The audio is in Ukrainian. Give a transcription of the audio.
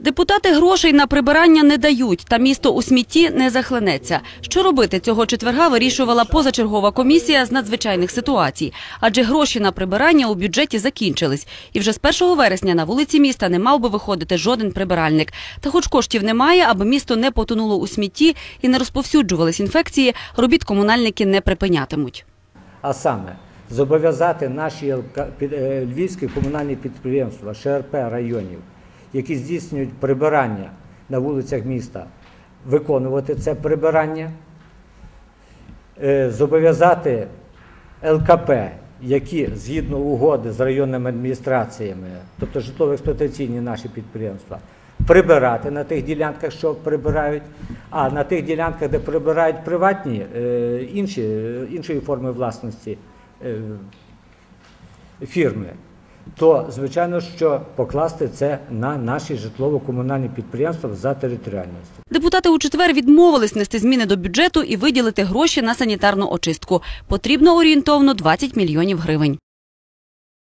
Депутати грошей на прибирання не дають, та місто у смітті не захлинеться. Що робити цього четверга вирішувала позачергова комісія з надзвичайних ситуацій, адже гроші на прибирання у бюджеті закінчились. І вже з 1 вересня на вулиці міста не мав би виходити жоден прибиральник. Та хоч коштів немає, аби місто не потонуло у смітті і не розповсюджувались інфекції, робіт комунальники не припинятимуть. а саме зобов'язати наші е, львівські комунальні підприємства, ШРП районів, які здійснюють прибирання на вулицях міста, виконувати це прибирання, Е, зобов'язати ЛКП, які згідно угоди з районними адміністраціями, тобто житлово-експлуатаційні наші підприємства, прибирати на тих ділянках, що прибирають, а на тих ділянках, де прибирають приватні, е, інші, іншої форми власності е, фірми, то звичайно, що покласти це на наші житлово-комунальні підприємства за територіальністю. Депутати у четвер відмовились нести зміни до бюджету і виділити гроші на санітарну очистку. Потрібно орієнтовно 20 мільйонів гривень.